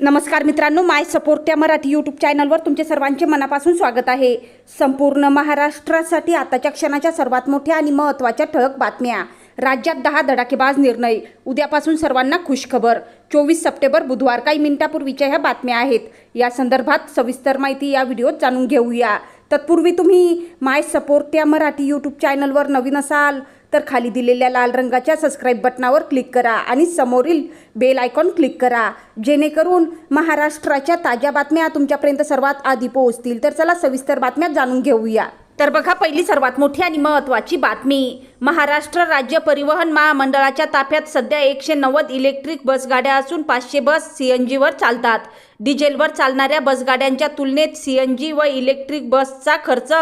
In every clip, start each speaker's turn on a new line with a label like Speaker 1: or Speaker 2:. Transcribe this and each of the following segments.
Speaker 1: नमस्कार मित्रांनो माय सपोर्ट त्या मराठी यूट्यूब चॅनलवर तुमचे सर्वांचे मनापासून स्वागत आहे. संपूर्ण महाराष्ट्रासाठी आताच्या क्षणाच्या सर्वात मोठ्या आणि महत्त्वाच्या ठळक बातम्या. राज्यात दहा धडाकेबाज निर्णय उद्यापासून सर्वांना खुशखबर. चोवीस सप्टेंबर बुधवार काही मिनिटापूर्वीच्या ह्या बातम्या आहेत. या संदर्भात सविस्तर माहिती या व्हिडिओत जाणून घेऊया. तत्पूर्वी तुम्ही माय सपोर्ट या मराठी यूट्यूब चॅनलवर नवीन असाल तर खाली दिलेल्या लाल रंगाच्या सबस्क्राईब बटनावर क्लिक करा आणि समोरील बेल आयकॉन क्लिक करा. जेणेकरून महाराष्ट्राच्या ताज्या बातम्या तुमच्यापर्यंत सर्वात आधी पोहोचतील. तर चला सविस्तर बातम्या जाणून घेऊया. तर बघा पहिली सर्वात मोठी आणि महत्त्वाची बातमी. महाराष्ट्र राज्य परिवहन महामंडळाच्या ताफ्यात सध्या एकशे नव्वद इलेक्ट्रिक बसगाड्या असून पाचशे बस सी एन जीवर चालतात. डिझेलवर चालणाऱ्या बसगाड्यांच्या तुलनेत सी एन जी व इलेक्ट्रिक बसचा खर्च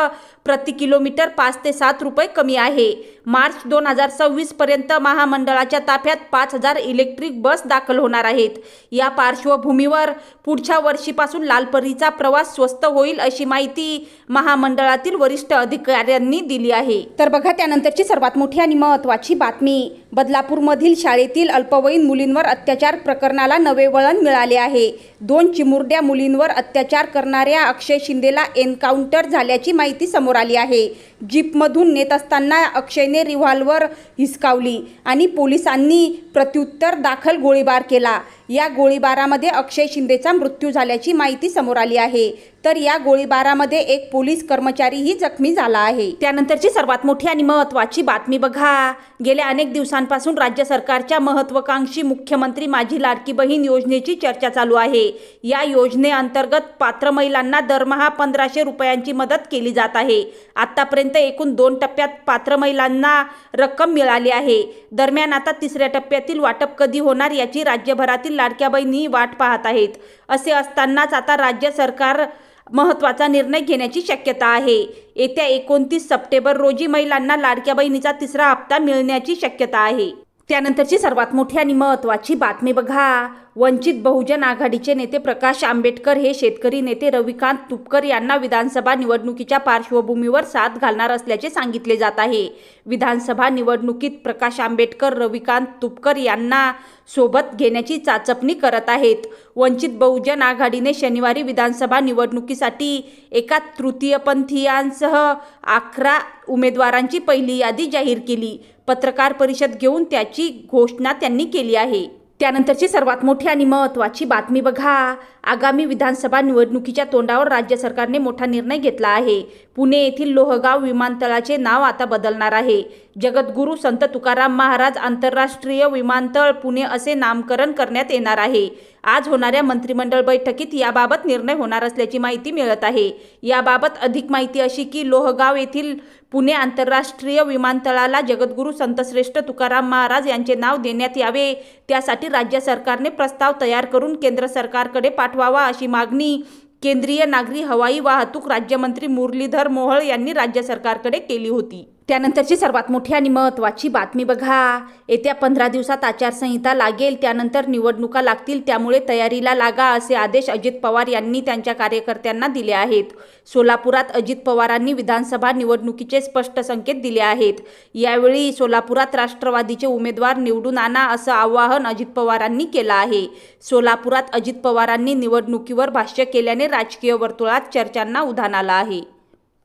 Speaker 1: प्रति किलोमीटर पाच ते सात रुपये कमी आहे. मार्च दोन हजार सव्वीसपर्यंत महामंडळाच्या ताफ्यात पाच हजार इलेक्ट्रिक बस दाखल होणार आहेत. या पार्श्वभूमीवर पुढच्या वर्षीपासून लालपरीचा प्रवास स्वस्त होईल अशी माहिती महामंडळातील वरिष्ठ अधिकाऱ्यांनी दिली आहे. तर बघा त्यानंतरची सर्वात मोठी आणि महत्त्वाची बातमी बदलापूरमधील शाळेतील अल्पवयीन मुलींवर अत्याचार प्रकरणाला नवे वळण मिळाले आहे. दोन चिमुरड्या मुलींवर अत्याचार करणाऱ्या अक्षय शिंदेला एन्काउंटर झाल्याची माहिती समोर आली आहे. जीपमधून नेत असताना अक्षयने रिव्हॉल्वर हिसकावली आणि पोलिसांनी प्रत्युत्तर दाखल गोळीबार केला. या गोळीबारामध्ये अक्षय शिंदेचा मृत्यू झाल्याची माहिती समोर आली आहे. तर या गोळीबारामध्ये एक पोलीस कर्मचारीही जखमी झाला आहे. त्यानंतरची सर्वात मोठी आणि महत्त्वाची बातमी बघा. गेल्या अनेक दिवसांपासून राज्य सरकारच्या महत्वाकांक्षी मुख्यमंत्री माझी लाडकी बहीण योजनेची चर्चा चालू आहे. या योजनेअंतर्गत पात्र महिलांना दरमहा पंधराशे रुपयांची मदत केली जात आहे. आतापर्यंत एकूण दोन टप्प्यात पात्र महिलांना रक्कम मिळाली आहे. दरम्यान आता तिसऱ्या टप्प्यातील वाटप कधी होणार याची राज्यभरातील लाडक्या बहिणी वाट पाहत आहेत. असे असतानाच आता राज्य सरकार महत्त्वाचा निर्णय घेण्याची शक्यता आहे. येत्या एकोणतीस सप्टेंबर रोजी महिलांना लाडक्या बहिणीचा तिसरा हप्ता मिळण्याची शक्यता आहे. त्यानंतरची सर्वात मोठी आणि महत्त्वाची बातमी बघा. वंचित बहुजन आघाडीचे नेते प्रकाश आंबेडकर हे शेतकरी नेते रविकांत तुपकर यांना विधानसभा निवडणुकीच्या पार्श्वभूमीवर साथ घालणार असल्याचे सांगितले जात आहे. विधानसभा निवडणुकीत प्रकाश आंबेडकर रविकांत तुपकर यांना सोबत घेण्याची चाचपणी करत आहेत. वंचित बहुजन आघाडीने शनिवारी विधानसभा निवडणुकीसाठी एका तृतीयपंथीयांसह अकरा उमेदवारांची पहिली यादी जाहीर केली. पत्रकार परिषद घेऊन त्याची घोषणा त्यांनी केली आहे. त्यानंतरची सर्वात मोठी आणि महत्त्वाची बातमी बघा. आगामी विधानसभा निवडणुकीच्या तोंडावर राज्य सरकारने मोठा निर्णय घेतला आहे. पुणे येथील लोहगाव विमानतळाचे नाव आता बदलणार आहे. जगद्गुरू संत तुकाराम महाराज आंतरराष्ट्रीय विमानतळ पुणे असे नामकरण करण्यात येणार आहे. आज होणाऱ्या मंत्रिमंडळ बैठकीत याबाबत निर्णय होणार असल्याची माहिती मिळत आहे. याबाबत अधिक माहिती अशी की लोहगाव येथील पुणे आंतरराष्ट्रीय विमानतळाला जगद्गुरू संतश्रेष्ठ तुकाराम महाराज यांचे नाव देण्यात यावे. त्यासाठी राज्य सरकारने प्रस्ताव तयार करून केंद्र सरकारकडे पाठवावा अशी मागणी केंद्रीय नागरी हवाई वाहतूक राज्यमंत्री मुरलीधर मोहोळ यांनी राज्य सरकारकडे केली होती. त्यानंतरची सर्वात मोठी आणि महत्त्वाची बातमी बघा. येत्या पंधरा दिवसात आचारसंहिता लागेल त्यानंतर निवडणुका लागतील त्यामुळे तयारीला लागा असे आदेश अजित पवार यांनी त्यांच्या कार्यकर्त्यांना दिले आहेत. सोलापुरात अजित पवारांनी विधानसभा निवडणुकीचे स्पष्ट संकेत दिले आहेत. यावेळी सोलापुरात राष्ट्रवादीचे उमेदवार निवडून आणा असं आवाहन अजित पवारांनी केलं आहे. सोलापुरात अजित पवारांनी निवडणुकीवर भाष्य केल्याने राजकीय वर्तुळात चर्चांना उधाण आलं आहे.